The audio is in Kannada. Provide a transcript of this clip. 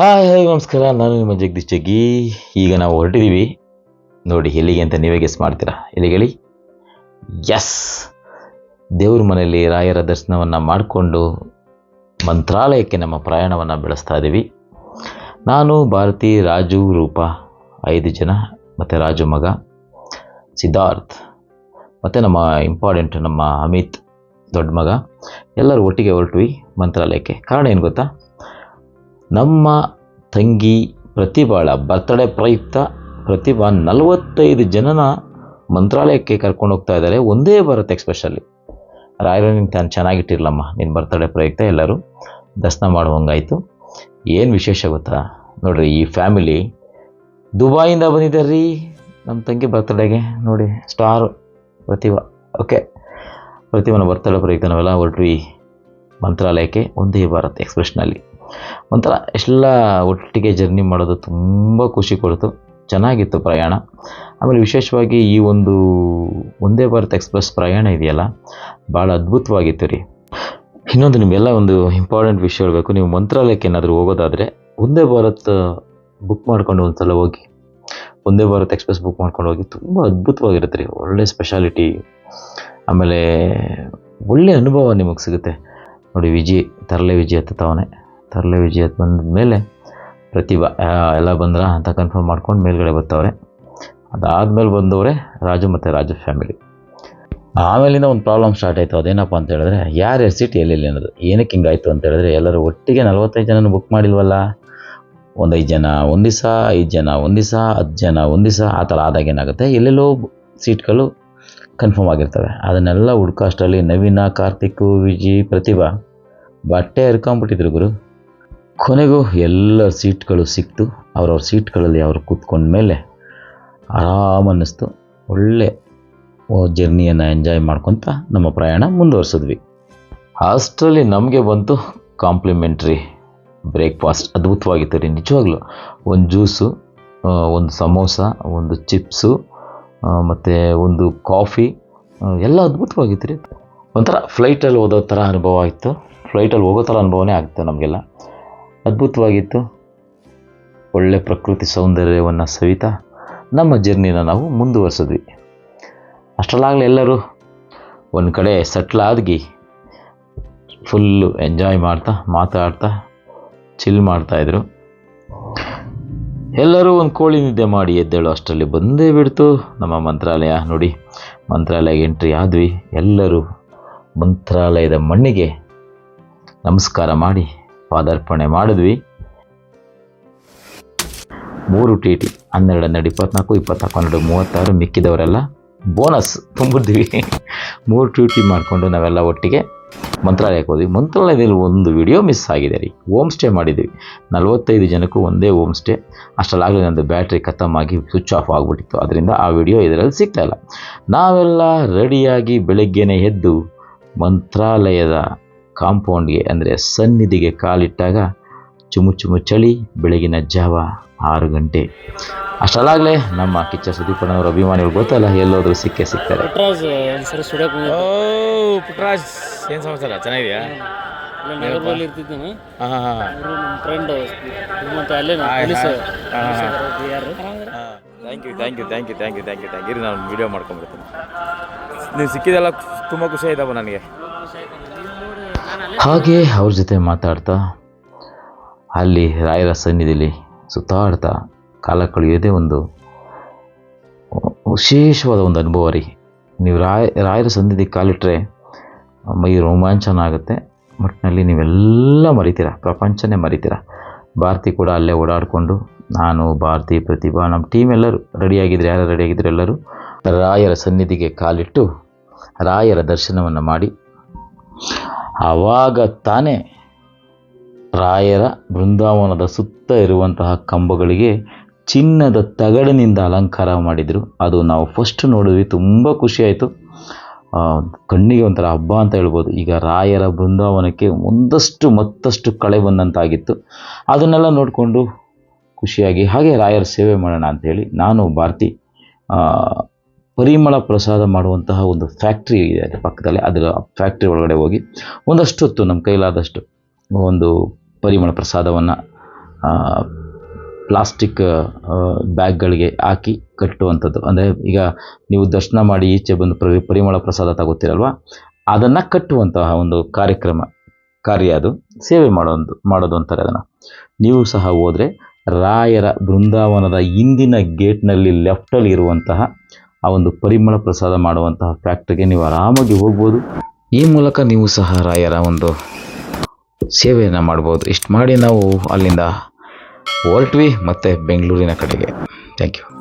ಹಾಯ್ ಹಾಯ್, ನಮಸ್ಕಾರ. ನಾನು ನಿಮ್ಮ ಜಗದೀಶ್ ಜಗ್ಗಿ. ಈಗ ನಾವು ಹೊರಟಿದ್ದೀವಿ. ನೋಡಿ, ಎಲ್ಲಿಗೆ ಅಂತ ನೀವೇ ಗೆಸ್ ಮಾಡ್ತೀರಾ? ಎಲ್ಲಿಗೆ ಹೇಳಿ? ಎಸ್ ದೇವ್ರ ಮನೆಯಲ್ಲಿ ರಾಯರ ದರ್ಶನವನ್ನು ಮಾಡಿಕೊಂಡು ಮಂತ್ರಾಲಯಕ್ಕೆ ನಮ್ಮ ಪ್ರಯಾಣವನ್ನು ಬೆಳೆಸ್ತಾ ಇದ್ದೀವಿ. ನಾನು, ಭಾರತಿ, ರಾಜು, ರೂಪ, ಐದು ಜನ, ಮತ್ತು ರಾಜು ಮಗ, ಸಿದ್ಧಾರ್ಥ್, ಮತ್ತು ನಮ್ಮ ಇಂಪಾರ್ಟೆಂಟ್ ನಮ್ಮ ಅಮಿತ್, ದೊಡ್ಡ ಮಗ. ಎಲ್ಲರೂ ಒಟ್ಟಿಗೆ ಹೊರಟ್ವಿ ಮಂತ್ರಾಲಯಕ್ಕೆ. ಕಾರಣ ಏನು ಗೊತ್ತಾ? ನಮ್ಮ ತಂಗಿ ಪ್ರತಿಭಾಳ ಬರ್ತಡೇ ಪ್ರಯುಕ್ತ ಪ್ರತಿಭಾ ನಲವತ್ತೈದು ಜನನ ಮಂತ್ರಾಲಯಕ್ಕೆ ಕರ್ಕೊಂಡು ಹೋಗ್ತಾ ಇದ್ದಾರೆ. ಒಂದೇ ಬರುತ್ತೆ ಎಕ್ಸ್ಪೆಷಲಿ ರಾಯರು ನೀನು ತಾನು ಚೆನ್ನಾಗಿಟ್ಟಿರಲಮ್ಮ. ನಿನ್ನ ಬರ್ತಡೇ ಪ್ರಯುಕ್ತ ಎಲ್ಲರೂ ದರ್ಶನ ಮಾಡುವಂಗಾಯಿತು. ಏನು ವಿಶೇಷ ಗೊತ್ತಾ? ನೋಡಿರಿ, ಈ ಫ್ಯಾಮಿಲಿ ದುಬಾಯಿಂದ ಬಂದಿದ್ದಾರೆ ರೀ ನಮ್ಮ ತಂಗಿ ಬರ್ತಡೇಗೆ. ನೋಡಿ ಸ್ಟಾರು ಪ್ರತಿಭಾ ಓಕೆ ಪ್ರತಿಭಾನ ಬರ್ತಡೇ ಪ್ರಯುಕ್ತ ನಾವೆಲ್ಲ ಹೊರಟ್ವಿ ಮಂತ್ರಾಲಯಕ್ಕೆ. ಒಂದೇ ಭಾರತ್ ಎಕ್ಸ್ಪ್ರೆಸ್ನಲ್ಲಿ ಒಂಥರ ಎಲ್ಲ ಒಟ್ಟಿಗೆ ಜರ್ನಿ ಮಾಡೋದು ತುಂಬ ಖುಷಿ ಕೊಡ್ತು. ಚೆನ್ನಾಗಿತ್ತು ಪ್ರಯಾಣ. ಆಮೇಲೆ ವಿಶೇಷವಾಗಿ ಈ ಒಂದು ಒಂದೇ ಭಾರತ್ ಎಕ್ಸ್ಪ್ರೆಸ್ ಪ್ರಯಾಣ ಇದೆಯಲ್ಲ, ಭಾಳ ಅದ್ಭುತವಾಗಿತ್ತು ರೀ. ಇನ್ನೊಂದು ನಿಮಗೆಲ್ಲ ಒಂದು ಇಂಪಾರ್ಟೆಂಟ್ ವಿಷಯ ಹೇಳಬೇಕು. ನೀವು ಮಂತ್ರಾಲಯಕ್ಕೆ ಏನಾದರೂ ಹೋಗೋದಾದರೆ ಒಂದೇ ಭಾರತ್ ಬುಕ್ ಮಾಡ್ಕೊಂಡು ಒಂದು ಸಲ ಹೋಗಿ, ಒಂದೇ ಭಾರತ್ ಎಕ್ಸ್ಪ್ರೆಸ್ ಬುಕ್ ಮಾಡ್ಕೊಂಡು ಹೋಗಿ ತುಂಬ ಅದ್ಭುತವಾಗಿರುತ್ತೆ ರೀ. ಒಳ್ಳೆ ಸ್ಪೆಷಾಲಿಟಿ ಆಮೇಲೆ ಒಳ್ಳೆ ಅನುಭವ ನಿಮಗೆ ಸಿಗುತ್ತೆ. ನೋಡಿ ವಿಜಿ, ತರಲೆ ವಿಜಿ ಹತ್ತವನೆ ತರಲೆ ವಿಜಯ ಬಂದಮೇಲೆ ಬಂದ ಮೇಲೆ ಪ್ರತಿಭಾ ಎಲ್ಲ ಬಂದ್ರ ಅಂತ ಕನ್ಫರ್ಮ್ ಮಾಡ್ಕೊಂಡು ಮೇಲ್ಗಡೆ ಬರ್ತಾವ್ರೆ. ಅದಾದಮೇಲೆ ಬಂದವರೇ ರಾಜು ಮತ್ತು ರಾಜು ಫ್ಯಾಮಿಲಿ ಆಮೇಲಿಂದ ಒಂದು ಪ್ರಾಬ್ಲಮ್ ಸ್ಟಾರ್ಟ್ ಆಯಿತು. ಅದೇನಪ್ಪ ಅಂತ ಹೇಳಿದ್ರೆ, ಯಾರು ಸೀಟ್ ಎಲ್ಲೆಲ್ಲಿ ಅನ್ನೋದು. ಏನಕ್ಕೆ ಹಿಂಗಾಯಿತು ಅಂತ ಹೇಳಿದ್ರೆ, ಎಲ್ಲರೂ ಒಟ್ಟಿಗೆ ನಲವತ್ತೈದು ಜನ ಬುಕ್ ಮಾಡಿಲ್ವಲ್ಲ? ಒಂದು ಐದು ಜನ, ಒಂದು ದಿವಸ ಐದು ಜನ, ಒಂದು ದಿವಸ ಹತ್ತು ಜನ, ಒಂದು ದಿವಸ ಆ ಥರ ಆದಾಗ ಏನಾಗುತ್ತೆ? ಎಲ್ಲೆಲ್ಲೋ ಸೀಟ್ಗಳು ಕನ್ಫರ್ಮ್ ಆಗಿರ್ತವೆ. ಅದನ್ನೆಲ್ಲ ಹುಡ್ಕೋ ಅಷ್ಟರಲ್ಲಿ ನವೀನ, ಕಾರ್ತಿಕ್, ವಿಜಿ, ಪ್ರತಿಭಾ ಬಟ್ಟೆ ಹರ್ಕೊಂಬಿಟ್ಟಿದ್ರು ಗುರು. ಕೊನೆಗೂ ಎಲ್ಲ ಸೀಟ್ಗಳು ಸಿಕ್ತು. ಅವ್ರವ್ರ ಸೀಟ್ಗಳಲ್ಲಿ ಅವರು ಕೂತ್ಕೊಂಡ ಮೇಲೆ ಆರಾಮ ಅನ್ನಿಸ್ತು. ಒಳ್ಳೆ ಜರ್ನಿಯನ್ನು ಎಂಜಾಯ್ ಮಾಡ್ಕೊತ ನಮ್ಮ ಪ್ರಯಾಣ ಮುಂದುವರಿಸಿದ್ವಿ. ಅಷ್ಟರಲ್ಲಿ ನಮಗೆ ಬಂತು ಕಾಂಪ್ಲಿಮೆಂಟ್ರಿ ಬ್ರೇಕ್ಫಾಸ್ಟ್ ಅದ್ಭುತವಾಗಿತ್ತು ರೀ, ನಿಜವಾಗ್ಲೂ. ಒಂದು ಜ್ಯೂಸು ಒಂದು ಸಮೋಸ, ಒಂದು ಚಿಪ್ಸು ಮತ್ತು ಒಂದು ಕಾಫಿ ಎಲ್ಲ ಅದ್ಭುತವಾಗಿತ್ತು ರೀ. ಒಂಥರ ಫ್ಲೈಟಲ್ಲಿ ಓದೋ ಥರ ಅನುಭವ ಆಯಿತು ಫ್ಲೈಟಲ್ಲಿ ಹೋಗೋ ಥರ ಅನುಭವನೇ ಆಗ್ತದೆ ನಮಗೆಲ್ಲ. ಅದ್ಭುತವಾಗಿತ್ತು. ಒಳ್ಳೆ ಪ್ರಕೃತಿ ಸೌಂದರ್ಯವನ್ನು ಸವಿತಾ ನಮ್ಮ ಜರ್ನಿನ ನಾವು ಮುಂದುವರೆಸಿದ್ವಿ. ಅಷ್ಟರಲ್ಲಾಗಲೇ ಎಲ್ಲರೂ ಒಂದು ಕಡೆ ಸೆಟ್ಲ್ ಆದ್ಗಿ ಫುಲ್ಲು ಎಂಜಾಯ್ ಮಾಡ್ತಾ, ಮಾತಾಡ್ತಾ ಚಿಲ್ ಮಾಡ್ತಾಯಿದ್ರು ಎಲ್ಲರೂ ಒಂದು ಕೋಳಿ ನಿದ್ದೆ ಮಾಡಿ ಎದ್ದೇಳು ಅಷ್ಟರಲ್ಲಿ ಬಂದೇ ಬಿಡ್ತು. ನಮ್ಮ ಮಂತ್ರಾಲಯ ನೋಡಿ, ಮಂತ್ರಾಲಯಕ್ಕೆ ಎಂಟ್ರಿ ಆದ್ವಿ. ಎಲ್ಲರೂ ಮಂತ್ರಾಲಯದ ಮಣ್ಣಿಗೆ ನಮಸ್ಕಾರ ಮಾಡಿ ಪಾದಾರ್ಪಣೆ ಮಾಡಿದ್ವಿ. ಮೂರು ಟಿ ಟಿ, ಹನ್ನೆರಡು ಹನ್ನೆರಡು, ಇಪ್ಪತ್ನಾಲ್ಕು ಇಪ್ಪತ್ನಾಲ್ಕು, ಹನ್ನೆರಡು, ಮೂವತ್ತಾರು ಮಿಕ್ಕಿದವರೆಲ್ಲ ಬೋನಸ್ ತುಂಬಿದ್ವಿ. ಮೂರು ಟಿ ಟಿ ಮಾಡಿಕೊಂಡು ನಾವೆಲ್ಲ ಒಟ್ಟಿಗೆ ಮಂತ್ರಾಲಯಕ್ಕೆ ಹೋದ್ವಿ. ಮಂತ್ರಾಲಯದಲ್ಲಿ ಒಂದು ವಿಡಿಯೋ ಮಿಸ್ ಆಗಿದೆ ರೀ. ಹೋಮ್ ಸ್ಟೇ ಮಾಡಿದ್ವಿ. ನಲವತ್ತೈದು ಜನಕ್ಕೂ ಒಂದೇ ಹೋಮ್ ಸ್ಟೇ. ಅಷ್ಟರಲ್ಲಾಗಲೇ ನಂದು ಬ್ಯಾಟ್ರಿ ಖತಮ್ ಆಗಿ ಸ್ವಿಚ್ ಆಫ್ ಆಗಿಬಿಟ್ಟಿತ್ತು. ಅದರಿಂದ ಆ ವಿಡಿಯೋ ಇದರಲ್ಲಿ ಸಿಗ್ತಾಯಿಲ್ಲ ನಾವೆಲ್ಲ ರೆಡಿಯಾಗಿ ಬೆಳಗ್ಗೆನೇ ಎದ್ದು ಮಂತ್ರಾಲಯದ ಕಾಂಪೌಂಡ್ಗೆ ಅಂದರೆ ಸನ್ನಿಧಿಗೆ ಕಾಲಿಟ್ಟಾಗ ಚುಮು ಚುಮು ಚಳಿ ಬೆಳಗಿನ ಜಾವ ಆರು ಗಂಟೆ. ಅಷ್ಟಲ್ಲಾಗಲೇ ನಮ್ಮ ಕಿಚ್ಚ ಸುದೀಪಣ್ಣವ್ರ ಅಭಿಮಾನಿಗಳು ಗೊತ್ತಲ್ಲ ಎಲ್ಲೋದ್ರು ಸಿಕ್ಕೇ ಸಿಗ್ತಾರೆ. ಪುಟ್ರಾಜ್ ಏನು ಸಮಾಚಾರ? ಚೆನ್ನಾಗಿದೆಯಾ? ನಗರದಲ್ಲಿ ಇರ್ತಿದ್ದೆ ನಾನು ಹಾಂ ಹಾಂ ಹಾಂ. ಅವರು ನಮ್ಮ ಫ್ರೆಂಡ್ ಮತ್ತೆ ಅಲ್ಲೇ thank you thank you thank you thank you thank you thank you ನಾನು ವೀಡಿಯೋ ಮಾಡ್ಕೊಂಡ್ಬಿಡ್ತೀನಿ. ನೀವು ಸಿಕ್ಕಿದೆಲ್ಲ ತುಂಬ ಖುಷಿ ಆಯ್ತಪ್ಪ ನನಗೆ. ಹಾಗೆ ಅವ್ರ ಜೊತೆ ಮಾತಾಡ್ತಾ, ಅಲ್ಲಿ ರಾಯರ ಸನ್ನಿಧಿಲಿ ಸುತ್ತಾಡ್ತಾ ಕಾಲ ಕಳೆಯೋದೇ ಒಂದು ವಿಶೇಷವಾದ ಒಂದು ಅನುಭವ ರೀ. ನೀವು ರಾಯ, ರಾಯರ ಸನ್ನಿಧಿ ಕಾಲಿಟ್ಟರೆ ಮೈ ರೋಮಾಂಚನ ಆಗುತ್ತೆ. ಒಟ್ಟಿನಲ್ಲಿ ನೀವೆಲ್ಲ ಮರಿತೀರ, ಪ್ರಪಂಚನೇ ಮರಿತೀರ. ಭಾರತಿ ಕೂಡ ಅಲ್ಲೇ ಓಡಾಡಿಕೊಂಡು, ನಾನು, ಭಾರತಿ, ಪ್ರತಿಭಾ, ನಮ್ಮ ಟೀಮ್ ಎಲ್ಲರೂ ರೆಡಿಯಾಗಿದ್ದರೆ ಯಾರು ರೆಡಿಯಾಗಿದ್ದರೆ ಎಲ್ಲರೂ ರಾಯರ ಸನ್ನಿಧಿಗೆ ಕಾಲಿಟ್ಟು ರಾಯರ ದರ್ಶನವನ್ನು ಮಾಡಿ ಆವಾಗ ತಾನೇ ರಾಯರ ಬೃಂದಾವನದ ಸುತ್ತ ಇರುವಂತಹ ಕಂಬಗಳಿಗೆ ಚಿನ್ನದ ತಗಡಿನಿಂದ ಅಲಂಕಾರ ಮಾಡಿದರು. ಅದು ನಾವು ಫಸ್ಟ್ ನೋಡಿದ್ವಿ, ತುಂಬ ಖುಷಿಯಾಯಿತು ಕಣ್ಣಿಗೆ ಒಂಥರ ಹಬ್ಬ ಅಂತ ಹೇಳ್ಬೋದು. ಈಗ ರಾಯರ ಬೃಂದಾವನಕ್ಕೆ ಒಂದಷ್ಟು ಮತ್ತಷ್ಟು ಕಳೆ ಬಂದಂತಾಗಿತ್ತು. ಅದನ್ನೆಲ್ಲ ನೋಡಿಕೊಂಡು ಖುಷಿಯಾಗಿ, ಹಾಗೆ ರಾಯರ ಸೇವೆ ಮಾಡೋಣ ಅಂಥೇಳಿ ನಾನು ಭಾರತಿ ಪರಿಮಳ ಪ್ರಸಾದ ಮಾಡುವಂತಹ ಒಂದು ಫ್ಯಾಕ್ಟ್ರಿ ಇದೆ ಅದರ ಪಕ್ಕದಲ್ಲಿ. ಅದರ ಫ್ಯಾಕ್ಟ್ರಿ ಒಳಗಡೆ ಹೋಗಿ ಒಂದಷ್ಟು ಹೊತ್ತು ನಮ್ಮ ಕೈಲಾದಷ್ಟು ಒಂದು ಪರಿಮಳ ಪ್ರಸಾದವನ್ನು ಪ್ಲಾಸ್ಟಿಕ್ ಬ್ಯಾಗ್ಗಳಿಗೆ ಹಾಕಿ ಕಟ್ಟುವಂಥದ್ದು. ಅಂದರೆ ಈಗ ನೀವು ದರ್ಶನ ಮಾಡಿ ಈಚೆ ಬಂದು ಪರಿ, ಪರಿಮಳ ಪ್ರಸಾದ ತಗೋತೀರಲ್ವ? ಅದನ್ನು ಕಟ್ಟುವಂತಹ ಒಂದು ಕಾರ್ಯಕ್ರಮ, ಕಾರ್ಯ ಅದು. ಸೇವೆ ಮಾಡೋದು ಮಾಡೋದು ಅಂತಾರೆ ಅದನ್ನು. ನೀವು ಸಹ ಹೋದರೆ ರಾಯರ ಬೃಂದಾವನದ ಹಿಂದಿನ ಗೇಟ್ನಲ್ಲಿ ಲೆಫ್ಟಲ್ಲಿ ಇರುವಂತಹ ಆ ಒಂದು ಪರಿಮಳ ಪ್ರಸಾದ ಮಾಡುವಂತಹ ಫ್ಯಾಕ್ಟ್ರಿಗೆ ನೀವು ಆರಾಮಾಗಿ ಹೋಗ್ಬೋದು. ಈ ಮೂಲಕ ನೀವು ಸಹ ರಾಯರ ಒಂದು ಸೇವೆಯನ್ನು ಮಾಡ್ಬೋದು. ಇಷ್ಟು ಮಾಡಿ ನಾವು ಅಲ್ಲಿಂದ ಹೊರಟ್ವಿ ಮತ್ತು ಬೆಂಗಳೂರಿನ ಕಡೆಗೆ. Thank you